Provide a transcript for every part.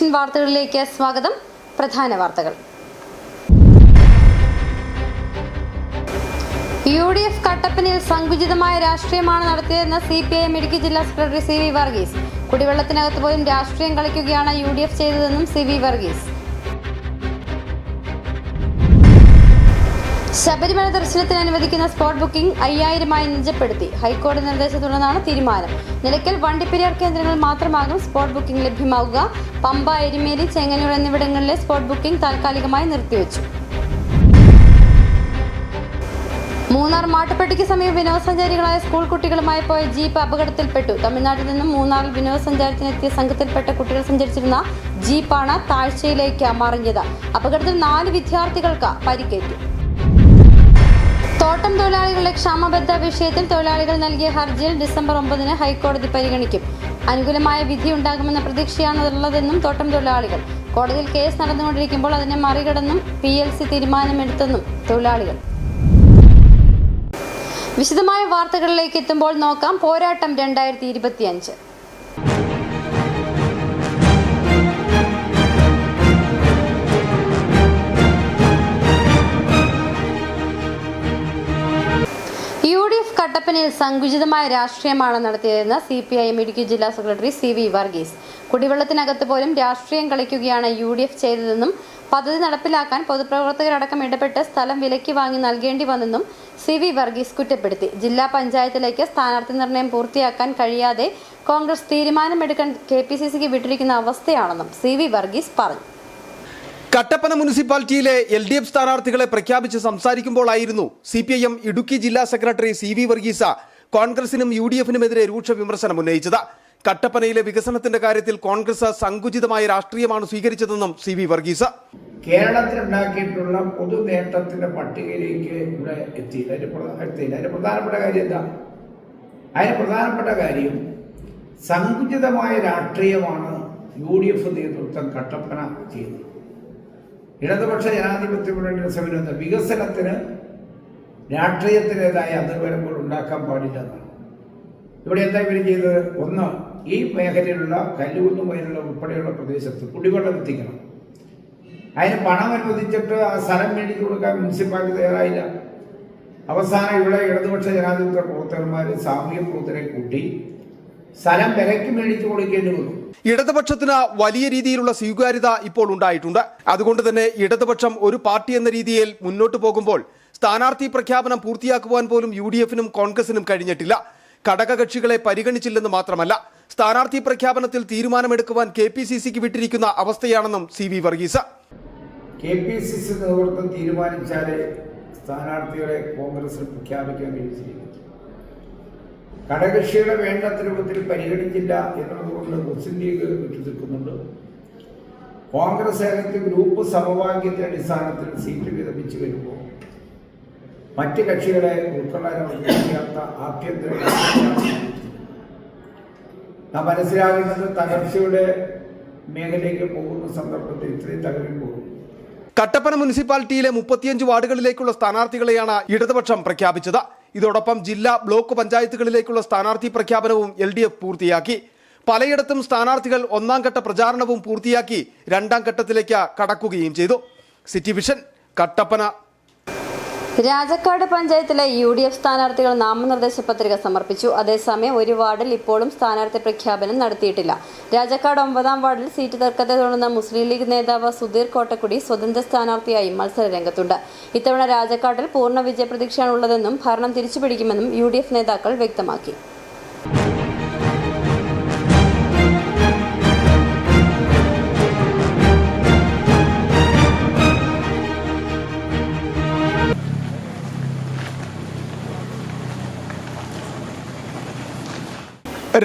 Vision വാർത്തകളിലേക്ക് സ്വാഗതം. പ്രധാന വാർത്തകൾ. യു ഡി എഫ് കട്ടപ്പനയിൽ സങ്കുചിതമായ രാഷ്ട്രീയമാണ് നടത്തിയതെന്ന് C P I M Idukki ജില്ലാ സെക്രട്ടറി സി വി വർഗീസ്. കുടിവെള്ളത്തിനകത്ത് പോലും രാഷ്ട്രീയം കളിക്കുകയാണ് യു ഡി എഫ് ചെയ്തതെന്നും സി വി വർഗീസ്. ശബരിമല ദർശനത്തിന് അനുവദിക്കുന്ന സ്പോട്ട് ബുക്കിംഗ് അയ്യായിരമായി നിജപ്പെടുത്തി. ഹൈക്കോടതി നിർദ്ദേശത്തെ തുടർന്നാണ് തീരുമാനം. നിലയ്ക്കൽ വണ്ടിപ്പെരിയാർ കേന്ദ്രങ്ങൾ മാത്രമാകും സ്പോട്ട് ബുക്കിംഗ് ലഭ്യമാവുക. പമ്പ എരുമേലി ചെങ്ങന്നൂർ എന്നിവിടങ്ങളിലെ സ്പോട്ട് ബുക്കിംഗ് താൽക്കാലികമായി നിർത്തിവെച്ചു. മൂന്നാർ മാട്ടുപ്പെട്ടിക്ക് സമീപം വിനോദസഞ്ചാരികളായ സ്കൂൾ കുട്ടികളുമായി പോയ ജീപ്പ് അപകടത്തിൽപ്പെട്ടു. തമിഴ്നാട്ടിൽ നിന്നും മൂന്നാറിൽ വിനോദസഞ്ചാരത്തിനെത്തിയ സംഘത്തിൽപ്പെട്ട കുട്ടികൾ സഞ്ചരിച്ചിരുന്ന ജീപ്പാണ് താഴ്ചയിലേക്ക് മറിഞ്ഞത് അപകടത്തിൽ നാല് വിദ്യാർത്ഥികൾക്ക് പരിക്കേറ്റു. തോട്ടം തൊഴിലാളികളുടെ ക്ഷാമബദ്ധ വിഷയത്തിൽ തൊഴിലാളികൾ നൽകിയ ഹർജിയിൽ ഡിസംബർ ഒമ്പതിന് ഹൈക്കോടതി പരിഗണിക്കും. അനുകൂലമായ വിധി ഉണ്ടാകുമെന്ന പ്രതീക്ഷയാണുള്ളതെന്നും തോട്ടം തൊഴിലാളികൾ. കോടതിയിൽ കേസ് നടന്നുകൊണ്ടിരിക്കുമ്പോൾ അതിനെ മറികടന്നും പി എൽ സി തീരുമാനമെടുത്തെന്നും തൊഴിലാളികൾ. വിശദമായ വാർത്തകളിലേക്ക് എത്തുമ്പോൾ നോക്കാം. പോരാട്ടം രണ്ടായിരത്തി എഫ് കട്ടപ്പനയിൽ സങ്കുചിതമായ രാഷ്ട്രീയമാണ് നടത്തിയതെന്ന് C P I M Idukki ജില്ലാ സെക്രട്ടറി സി വി വർഗീസ്. കുടിവെള്ളത്തിനകത്ത് പോലും രാഷ്ട്രീയം കളിക്കുകയാണ് യു ഡി എഫ് ചെയ്തതെന്നും പദ്ധതി നടപ്പിലാക്കാൻ പൊതുപ്രവർത്തകരടക്കം ഇടപെട്ട് സ്ഥലം വിലയ്ക്ക് വാങ്ങി നൽകേണ്ടി വന്നെന്നും സി വി വർഗീസ് കുറ്റപ്പെടുത്തി. ജില്ലാ പഞ്ചായത്തിലേക്ക് സ്ഥാനാർത്ഥി നിർണയം പൂർത്തിയാക്കാൻ കഴിയാതെ കോൺഗ്രസ് തീരുമാനമെടുക്കാൻ കെ പി സി സിക്ക് വിട്ടിരിക്കുന്ന അവസ്ഥയാണെന്നും സി വി വർഗീസ് പറഞ്ഞു. കട്ടപ്പന മുനിസിപ്പാലിറ്റിയിലെ എൽ ഡി എഫ് സ്ഥാനാർത്ഥികളെ പ്രഖ്യാപിച്ച് സംസാരിക്കുമ്പോഴായിരുന്നു C P I M Idukki ജില്ലാ സെക്രട്ടറി സി വി വർഗീസ കോൺഗ്രസിനും യു ഡി എഫിനുമെതിരെ രൂക്ഷ വിമർശനം ഉന്നയിച്ചത്. കട്ടപ്പനയിലെ വികസനത്തിന്റെ കാര്യത്തിൽ കോൺഗ്രസ് സങ്കുചിതമായ രാഷ്ട്രീയമാണ് സ്വീകരിച്ചതെന്നും സി വി വർഗീസ്. കേരളത്തിലുണ്ടാക്കിയിട്ടുള്ള പൊതു നേട്ടത്തിന്റെ പട്ടികയിലേക്ക് ഇവിടെ എത്തിയില്ല എത്തിയില്ല പ്രധാനപ്പെട്ട കാര്യം എന്താ? അതിന് പ്രധാനപ്പെട്ട കാര്യം സങ്കുചിതമായ രാഷ്ട്രീയമാണ് യു ഡി എഫ് നേതൃത്വം കട്ടപ്പന ചെയ്തത് ഇടതുപക്ഷ ജനാധിപത്യ മുന്നണിയുടെ സമീപനത്തിൽ വികസനത്തിന് രാഷ്ട്രീയത്തിന്റെതായ അതിർവരമ്പുകൾ ഉണ്ടാക്കാൻ പാടില്ലെന്നാണ് ഇവിടെ എന്താ ഇവർ ചെയ്തത്? ഒന്ന് ഈ മേഖലയിലുള്ള കല്ലുകുന്നു മുതലുള്ള ഉൾപ്പെടെയുള്ള പ്രദേശത്ത് കുടിവെള്ളം എത്തിക്കണം. അതിന് പണം അനുവദിച്ചിട്ട് ആ സ്ഥലം മേടിച്ചു കൊടുക്കാൻ മുനിസിപ്പാലിറ്റി തയ്യാറായില്ല. അവസാനം ഇവിടെ ഇടതുപക്ഷ ജനാധിപത്യ പ്രവർത്തകന്മാർ സാമൂഹ്യ പ്രവർത്തകരെ കൂട്ടി സ്ഥലം വിലയ്ക്ക് മേടിച്ചു കൊടുക്കേണ്ടി വന്നു. ഇടതുപക്ഷത്തിന് വലിയ രീതിയിലുള്ള സ്വീകാര്യത ഇപ്പോൾ ഉണ്ടായിട്ടുണ്ട്. അതുകൊണ്ട് തന്നെ ഇടതുപക്ഷം ഒരു പാർട്ടി എന്ന രീതിയിൽ മുന്നോട്ട് പോകുമ്പോൾ സ്ഥാനാർത്ഥി പ്രഖ്യാപനം പൂർത്തിയാക്കുവാൻ പോലും യു ഡി എഫിനും കോൺഗ്രസിനും കഴിഞ്ഞിട്ടില്ല. ഘടകകക്ഷികളെ പരിഗണിച്ചില്ലെന്ന് മാത്രമല്ല സ്ഥാനാർത്ഥി പ്രഖ്യാപനത്തിൽ തീരുമാനമെടുക്കുവാൻ കെ പി സി സിക്ക് വിട്ടിരിക്കുന്ന അവസ്ഥയാണെന്നും C V Varghese. K P C C നേതൃത്വം തീരുമാനിച്ചാലേ സ്ഥാനാർത്ഥികളെ കോൺഗ്രസിൽ പ്രഖ്യാപിക്കാൻ കഴിയും. ഘടകകക്ഷികളെ വേണ്ടത്ര രൂപത്തിൽ പരിഗണിച്ചില്ല എന്നുള്ളതുകൊണ്ട് മുസ്ലിം ലീഗ് വിട്ടു നിൽക്കുന്നുണ്ട്. കോൺഗ്രസ് ഏകത്തിൽ ഗ്രൂപ്പ് സമവാക്യത്തിന്റെ അടിസ്ഥാനത്തിൽ സീറ്റ് വിതമിച്ചു വരുമ്പോൾ മറ്റ് കക്ഷികളെ ഉൾക്കൊള്ളാൻ ആഭ്യന്തര നാം മനസ്സിലാകുന്നത് തകർച്ചയുടെ മേഖലയിലേക്ക് പോകുന്ന സന്ദർഭത്തിൽ ഇത്രയും തകരുമ്പോൾ കട്ടപ്പന മുനിസിപ്പാലിറ്റിയിലെ മുപ്പത്തിയഞ്ച് വാർഡുകളിലേക്കുള്ള സ്ഥാനാർത്ഥികളെയാണ് ഇടതുപക്ഷം പ്രഖ്യാപിച്ചത്. ഇതോടൊപ്പം ജില്ലാ ബ്ലോക്ക് പഞ്ചായത്തുകളിലേക്കുള്ള സ്ഥാനാർത്ഥി പ്രഖ്യാപനവും എൽ പൂർത്തിയാക്കി. പലയിടത്തും സ്ഥാനാർത്ഥികൾ ഒന്നാം ഘട്ട പ്രചാരണവും പൂർത്തിയാക്കി രണ്ടാം ഘട്ടത്തിലേക്ക് കടക്കുകയും ചെയ്തു. സിറ്റി വിഷൻ കട്ടപ്പന രാജക്കാട് പഞ്ചായത്തിലെ യു ഡി എഫ് സ്ഥാനാർത്ഥികൾ നാമനിർദ്ദേശ പത്രിക സമർപ്പിച്ചു. അതേസമയം ഒരു വാർഡിൽ ഇപ്പോഴും സ്ഥാനാർത്ഥി പ്രഖ്യാപനം നടത്തിയിട്ടില്ല. രാജക്കാട് ഒമ്പതാം വാർഡിൽ സീറ്റ് തർക്കത്തെ തുടർന്ന് മുസ്ലിം ലീഗ് നേതാവ് സുധീർ കോട്ടക്കുടി സ്വതന്ത്ര സ്ഥാനാർത്ഥിയായി മത്സര രംഗത്തുണ്ട് ഇത്തവണ രാജക്കാട്ടിൽ പൂർണ വിജയപ്രതീക്ഷയാണുള്ളതെന്നും ഭരണം തിരിച്ചുപിടിക്കുമെന്നും യു നേതാക്കൾ വ്യക്തമാക്കി.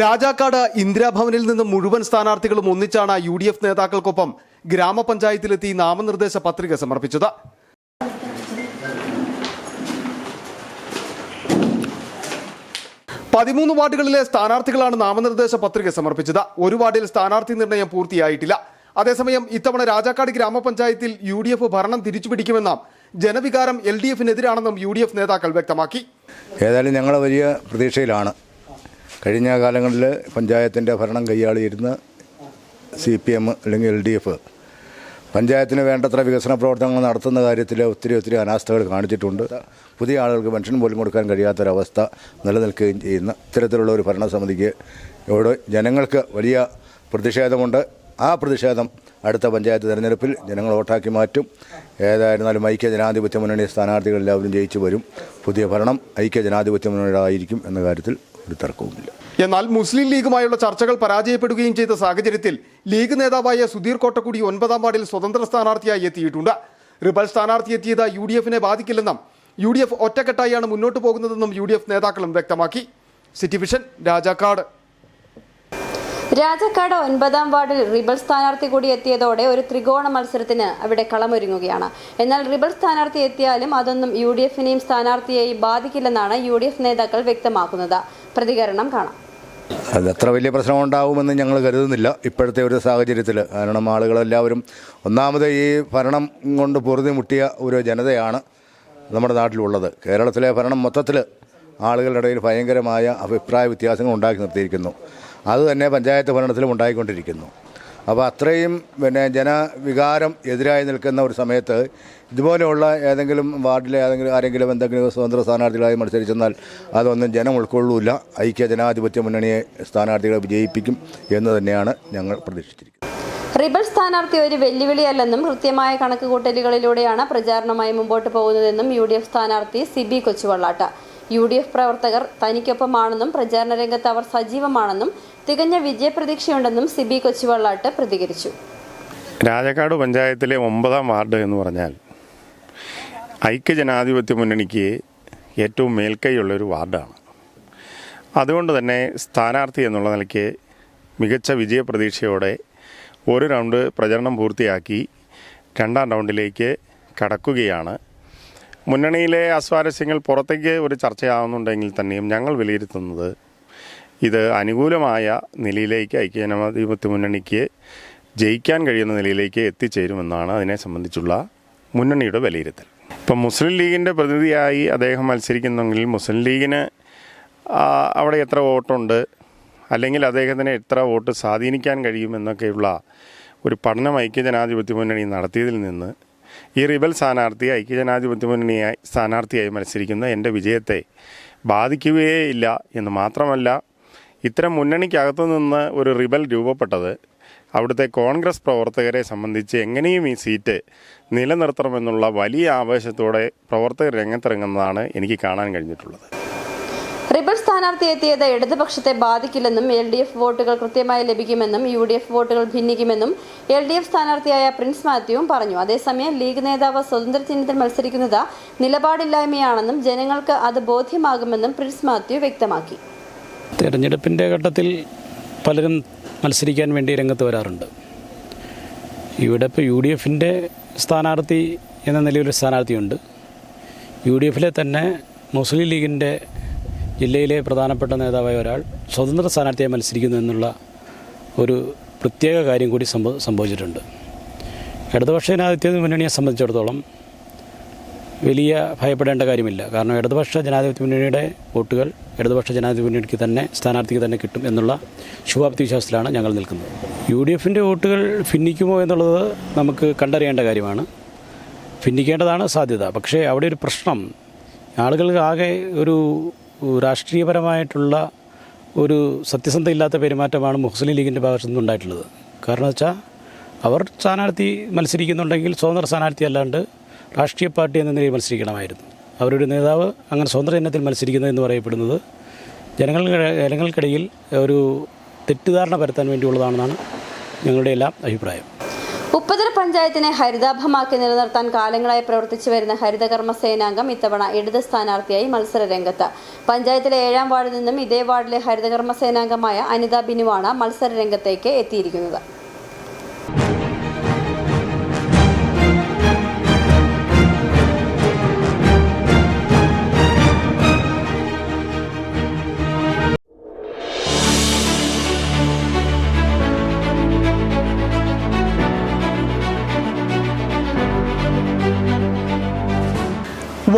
രാജാക്കാട് ഇന്ദിരാഭവനിൽ നിന്ന് മുഴുവൻ സ്ഥാനാർത്ഥികളും ഒന്നിച്ചാണ് യു ഡി എഫ് നേതാക്കൾക്കൊപ്പം ഗ്രാമപഞ്ചായത്തിലെത്തി നാമനിർദ്ദേശ പത്രിക സമർപ്പിച്ചത്. പതിമൂന്ന് വാർഡുകളിലെ സ്ഥാനാർത്ഥികളാണ് നാമനിർദ്ദേശ പത്രിക സമർപ്പിച്ചത്. ഒരു വാർഡിൽ സ്ഥാനാർത്ഥി നിർണയം പൂർത്തിയായിട്ടില്ല. അതേസമയം ഇത്തവണ രാജാക്കാട് ഗ്രാമപഞ്ചായത്തിൽ യു ഡി എഫ് ഭരണം തിരിച്ചുപിടിക്കുമെന്ന ജനവികാരം എൽ ഡി എഫിനെതിരാണെന്നും യു ഡി എഫ് നേതാക്കൾ വ്യക്തമാക്കി. ഏതായാലും ഞങ്ങൾ വലിയ പ്രതീക്ഷയിലാണ്. കഴിഞ്ഞ കാലങ്ങളിൽ പഞ്ചായത്തിന്റെ ഭരണം കൈയാളിയിരുന്ന സി പി എം അല്ലെങ്കിൽ എൽ ഡി എഫ് പഞ്ചായത്തിന് വേണ്ടത്ര വികസന പ്രവർത്തനങ്ങൾ നടത്തുന്ന കാര്യത്തിൽ ഒത്തിരി ഒത്തിരി അനാസ്ഥകൾ കാണിച്ചിട്ടുണ്ട്. പുതിയ ആളുകൾക്ക് പെൻഷൻ പോലും കൊടുക്കാൻ കഴിയാത്തൊരവസ്ഥ നിലനിൽക്കുകയും ചെയ്യുന്ന ഇത്തരത്തിലുള്ള ഒരു ഭരണസമിതിക്ക് ഇവിടെ ജനങ്ങൾക്ക് വലിയ പ്രതിഷേധമുണ്ട്. ആ പ്രതിഷേധം അടുത്ത പഞ്ചായത്ത് തിരഞ്ഞെടുപ്പിൽ ജനങ്ങൾ വോട്ടാക്കി മാറ്റും. ഏതായിരുന്നാലും ഐക്യ ജനാധിപത്യ മുന്നണി സ്ഥാനാർത്ഥികൾ എല്ലാവരും ജയിച്ചു വരും. പുതിയ ഭരണം ഐക്യ ജനാധിപത്യ മുന്നണിയുടെ ആയിരിക്കും എന്ന കാര്യത്തിൽ ഒരു തർക്കവുമില്ല. എന്നാൽ മുസ്ലിം ലീഗുമായുള്ള ചർച്ചകൾ പരാജയപ്പെടുകയും ചെയ്ത സാഹചര്യത്തിൽ ലീഗ് നേതാവായ സുധീർ കോട്ടക്കുടി ഒൻപതാം വാർഡിൽ സ്വതന്ത്ര സ്ഥാനാർത്ഥിയായി എത്തിയിട്ടുണ്ട്. റിബൽ സ്ഥാനാർത്ഥി എത്തിയത് യു ഡി എഫിനെ ബാധിക്കില്ലെന്നും യു ഡി എഫ് ഒറ്റക്കെട്ടായാണ് മുന്നോട്ട് പോകുന്നതെന്നും യു ഡി എഫ് നേതാക്കളും വ്യക്തമാക്കി. City vision Rajakkad. രാജക്കാട് ഒൻപതാം വാർഡിൽ റിബൽ സ്ഥാനാർത്ഥി കൂടി എത്തിയതോടെ ഒരു ത്രികോണ മത്സരത്തിന് അവിടെ കളമൊരുങ്ങുകയാണ്. എന്നാൽ റിബൽ സ്ഥാനാർത്ഥി എത്തിയാലും അതൊന്നും യു ഡി എഫിനെയും സ്ഥാനാർത്ഥിയെയും ബാധിക്കില്ലെന്നാണ് യു ഡി എഫ് നേതാക്കൾ വ്യക്തമാക്കുന്നത്. പ്രതികരണം കാണാം. അത് അത്ര വലിയ പ്രശ്നം ഉണ്ടാകുമെന്ന് ഞങ്ങൾ കരുതുന്നില്ല. ഇപ്പോഴത്തെ ഒരു സാഹചര്യത്തിൽ കാരണം ആളുകളെല്ലാവരും ഒന്നാമത് ഈ ഭരണം കൊണ്ട് പൊറുതി മുട്ടിയ ഒരു ജനതയാണ് നമ്മുടെ നാട്ടിലുള്ളത്. കേരളത്തിലെ ഭരണം മൊത്തത്തിൽ ആളുകളുടെ ഇടയിൽ ഭയങ്കരമായ അഭിപ്രായ വ്യത്യാസങ്ങൾ ഉണ്ടാക്കി നിർത്തിയിരിക്കുന്നു. അത് തന്നെ പഞ്ചായത്ത് ഭരണത്തിലും ഉണ്ടായിക്കൊണ്ടിരിക്കുന്നു. അപ്പോൾ അത്രയും പിന്നെ ജനവികാരം എതിരായി നിൽക്കുന്ന ഒരു സമയത്ത് ഇതുപോലെയുള്ള ഏതെങ്കിലും വാർഡിലെ ഏതെങ്കിലും ആരെങ്കിലും എന്തെങ്കിലും സ്വതന്ത്ര സ്ഥാനാർത്ഥികളായി മത്സരിച്ചെന്നാൽ അതൊന്നും ജനം ഉൾക്കൊള്ളൂല ഐക്യ ജനാധിപത്യ മുന്നണിയെ സ്ഥാനാർത്ഥികളെ വിജയിപ്പിക്കും എന്ന് തന്നെയാണ് ഞങ്ങൾ പ്രതീക്ഷിച്ചിരിക്കുന്നത്. റിബൽ സ്ഥാനാർത്ഥി ഒരു വെല്ലുവിളിയല്ലെന്നും കൃത്യമായ കണക്കുകൂട്ടലുകളിലൂടെയാണ് പ്രചാരണമായി മുമ്പോട്ട് പോകുന്നതെന്നും യു ഡി എഫ് സ്ഥാനാർത്ഥി Siby Kochuvallattu. U D F പ്രവർത്തകർ തനിക്കൊപ്പമാണെന്നും പ്രചാരണ രംഗത്ത് അവർ സജീവമാണെന്നും തികഞ്ഞ വിജയപ്രതീക്ഷയുണ്ടെന്നും സിബി കൊച്ചുവള്ളാട്ട് പ്രതികരിച്ചു. രാജക്കാട് പഞ്ചായത്തിലെ ഒമ്പതാം വാർഡ് എന്ന് പറഞ്ഞാൽ ഐക്യ ഐക്യജനാധിപത്യ മുന്നണിക്ക് ഏറ്റവും മേൽക്കൈയുള്ളൊരു വാർഡാണ്. അതുകൊണ്ട് തന്നെ സ്ഥാനാർത്ഥി എന്നുള്ള നിലയ്ക്ക് മികച്ച വിജയപ്രതീക്ഷയോടെ ഒരു റൗണ്ട് പ്രചരണം പൂർത്തിയാക്കി രണ്ടാം റൗണ്ടിലേക്ക് കടക്കുകയാണ് മുന്നണിയിലെ അസ്വാരസ്യങ്ങൾ പുറത്തേക്ക് ഒരു ചർച്ചയാവുന്നുണ്ടെങ്കിൽ തന്നെയും ഞങ്ങൾ വിലയിരുത്തുന്നത് ഇത് അനുകൂലമായ നിലയിലേക്ക് ഐക്യജനാധിപത്യ മുന്നണിക്ക് ജയിക്കാൻ കഴിയുന്ന നിലയിലേക്ക് എത്തിച്ചേരുമെന്നാണ് അതിനെ സംബന്ധിച്ചുള്ള മുന്നണിയുടെ വിലയിരുത്തൽ. ഇപ്പം മുസ്ലിം ലീഗിന്റെ പ്രതിനിധിയായി അദ്ദേഹം മത്സരിക്കുന്നെങ്കിൽ മുസ്ലിം ലീഗിന് അവിടെ എത്ര വോട്ടുണ്ട്? അല്ലെങ്കിൽ അദ്ദേഹത്തിന് എത്ര വോട്ട് സ്വാധീനിക്കാൻ കഴിയുമെന്നൊക്കെയുള്ള ഒരു പഠനം ഐക്യജനാധിപത്യ മുന്നണി നടത്തിയതിൽ നിന്ന് ഈ റിബൽ സ്ഥാനാർത്ഥി ഐക്യജനാധിപത്യ മുന്നണിയായി സ്ഥാനാർത്ഥിയായി മത്സരിക്കുന്ന എന്റെ വിജയത്തെ ബാധിക്കുകയേ ഇല്ല എന്ന് മാത്രമല്ല ഇത്തരം മുന്നണിക്കകത്തു നിന്ന് ഒരു റിബൽ രൂപപ്പെട്ടത് അവിടുത്തെ കോൺഗ്രസ് പ്രവർത്തകരെ സംബന്ധിച്ച് എങ്ങനെയും ഈ സീറ്റ് നിലനിർത്തണമെന്നുള്ള വലിയ ആവേശത്തോടെ പ്രവർത്തകർ രംഗത്തിറങ്ങുന്നതാണ് എനിക്ക് കാണാൻ കഴിഞ്ഞിട്ടുള്ളത്. റിബൽ സ്ഥാനാർത്ഥി എത്തിയത് ഇടതുപക്ഷത്തെ ബാധിക്കില്ലെന്നും എൽ ഡി എഫ് വോട്ടുകൾ കൃത്യമായി ലഭിക്കുമെന്നും യു ഡി എഫ് വോട്ടുകൾ ഭിന്നിക്കുമെന്നും എൽ ഡി എഫ് സ്ഥാനാർത്ഥിയായ പ്രിൻസ് മാത്യുവും പറഞ്ഞു. അതേസമയം ലീഗ് നേതാവ് സ്വതന്ത്ര ചിഹ്നത്തിൽ മത്സരിക്കുന്നത് നിലപാടില്ലായ്മയാണെന്നും ജനങ്ങൾക്ക് അത് ബോധ്യമാകുമെന്നും പ്രിൻസ് മാത്യു വ്യക്തമാക്കി. തെരഞ്ഞെടുപ്പിന്റെ ഘട്ടത്തിൽ പലരും മത്സരിക്കാൻ വേണ്ടി രംഗത്ത് വരാറുണ്ട്. ഇവിടെ ഇപ്പോൾ യു ഡി എഫിന്റെ സ്ഥാനാർത്ഥി എന്ന നിലയിലൊരു സ്ഥാനാർത്ഥിയുണ്ട്. യു ഡി എഫിലെ തന്നെ മുസ്ലിം ലീഗിന്റെ ജില്ലയിലെ പ്രധാനപ്പെട്ട നേതാവായ ഒരാൾ സ്വതന്ത്ര സ്ഥാനാർത്ഥിയായി മത്സരിക്കുന്നു എന്നുള്ള ഒരു പ്രത്യേക കാര്യം കൂടി സംഭവ സംഭവിച്ചിട്ടുണ്ട്. ഇടതുപക്ഷ ജനാധിപത്യ മുന്നണിയെ സംബന്ധിച്ചിടത്തോളം വലിയ ഭയപ്പെടേണ്ട കാര്യമില്ല. കാരണം ഇടതുപക്ഷ ജനാധിപത്യ മുന്നണിയുടെ വോട്ടുകൾ ഇടതുപക്ഷ ജനാധിപത്യ മുന്നണിക്ക് തന്നെ സ്ഥാനാർത്ഥിക്ക് തന്നെ കിട്ടും എന്നുള്ള ശുഭാപ്തി വിശ്വാസത്തിലാണ് ഞങ്ങൾ നിൽക്കുന്നത്. യു ഡി എഫിന്റെ വോട്ടുകൾ ഭിന്നിക്കുമോ എന്നുള്ളത് നമുക്ക് കണ്ടറിയേണ്ട കാര്യമാണ്. ഭിന്നിക്കേണ്ടതാണ് സാധ്യത. പക്ഷേ അവിടെ ഒരു പ്രശ്നം. ആളുകൾക്ക് ആകെ ഒരു രാഷ്ട്രീയപരമായിട്ടുള്ള ഒരു സത്യസന്ധ ഇല്ലാത്ത പെരുമാറ്റമാണ് മുസ്ലിം ലീഗിന്റെ ഭാഗത്തു നിന്നുണ്ടായിട്ടുള്ളത്. കാരണം വെച്ചാൽ അവർ സ്ഥാനാർത്ഥി മത്സരിക്കുന്നുണ്ടെങ്കിൽ സ്വതന്ത്ര സ്ഥാനാർത്ഥി അല്ലാണ്ട് രാഷ്ട്രീയ പാർട്ടി എന്ന നിലയിൽ മത്സരിക്കണമായിരുന്നു. അവരുടെ നേതാവ് അങ്ങനെ സ്വതന്ത്ര ഇനത്തിൽ മത്സരിക്കുന്നത് എന്ന് പറയപ്പെടുന്നത് ജനങ്ങൾ ജനങ്ങൾക്കിടയിൽ ഒരു തെറ്റിദ്ധാരണ പരത്താൻ വേണ്ടിയുള്ളതാണെന്നാണ് ഞങ്ങളുടെ എല്ലാം അഭിപ്രായം. ഉപ്പതര പഞ്ചായത്തിനെ ഹരിതാഭമാക്കി നിലനിർത്താൻ കാലങ്ങളായി പ്രവർത്തിച്ചു വരുന്ന ഹരിതകർമ്മ സേനാംഗം ഇത്തവണ ഇടത് സ്ഥാനാർത്ഥിയായി മത്സര രംഗത്ത്. പഞ്ചായത്തിലെ ഏഴാം വാർഡിൽ നിന്നും ഇതേ വാർഡിലെ ഹരിതകർമ്മ സേനാംഗമായ അനിത ബിനുവാണ് മത്സര രംഗത്തേക്ക് എത്തിയിരിക്കുന്നത്.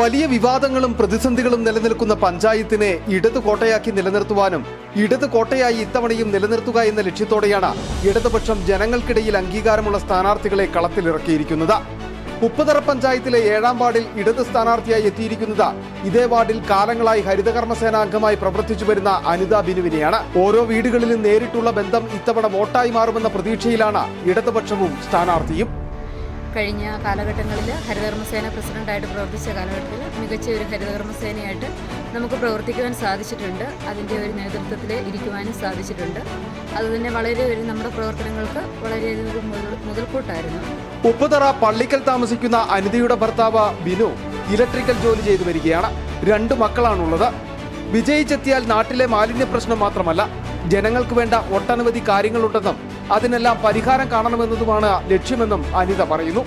വലിയ വിവാദങ്ങളും പ്രതിസന്ധികളും നിലനിൽക്കുന്ന പഞ്ചായത്തിനെ ഇടതു കോട്ടയാക്കി നിലനിർത്തുവാനും ഇടത് കോട്ടയായി ഇത്തവണയും നിലനിർത്തുക എന്ന ലക്ഷ്യത്തോടെയാണ് ഇടതുപക്ഷം ജനങ്ങൾക്കിടയിൽ അംഗീകാരമുള്ള സ്ഥാനാർത്ഥികളെ കളത്തിലിറക്കിയിരിക്കുന്നത്. ഉപ്പുതറ പഞ്ചായത്തിലെ ഏഴാം വാർഡിൽ ഇടത് സ്ഥാനാർത്ഥിയായി എത്തിയിരിക്കുന്നത് ഇതേ വാർഡിൽ കാലങ്ങളായി ഹരിതകർമ്മസേന അംഗമായി പ്രവർത്തിച്ചു വരുന്ന അനിത ബിനുവിനെയാണ്. ഓരോ വീടുകളിലും നേരിട്ടുള്ള ബന്ധം ഇത്തവണ വോട്ടായി മാറുമെന്ന പ്രതീക്ഷയിലാണ് ഇടതുപക്ഷവും സ്ഥാനാർത്ഥിയും. കഴിഞ്ഞ കാലഘട്ടങ്ങളിൽ ഹരിതകർമ്മസേന പ്രസിഡന്റായിട്ട് പ്രവർത്തിച്ച കാലഘട്ടത്തിൽ മികച്ച ഒരു ഹരിതകർമ്മസേനയായിട്ട് നമുക്ക് പ്രവർത്തിക്കുവാൻ സാധിച്ചിട്ടുണ്ട്. അതിന്റെ ഒരു നേതൃത്വത്തിൽ ഇരിക്കുവാനും സാധിച്ചിട്ടുണ്ട്. അതുതന്നെ വളരെ ഒരു നമ്മുടെ പ്രവർത്തനങ്ങൾക്ക് വളരെയധികം മുതൽക്കൂട്ടായിരുന്നു. ഉപ്പുതറ പള്ളിക്കൽ താമസിക്കുന്ന അനിതയുടെ ഭർത്താവ് ബിനു ഇലക്ട്രിക്കൽ ജോലി ചെയ്തു വരികയാണ്. രണ്ട് മക്കളാണുള്ളത്. വിജയിച്ചെത്തിയാൽ നാട്ടിലെ മാലിന്യ പ്രശ്നം മാത്രമല്ല ജനങ്ങൾക്ക് വേണ്ട ഒട്ടനവധി കാര്യങ്ങളുണ്ടെന്നും അതിനെല്ലാം പരിഹാരം കാണണമെന്നതുമാണ് ലക്ഷ്യമെന്നും അനിത പറയുന്നു.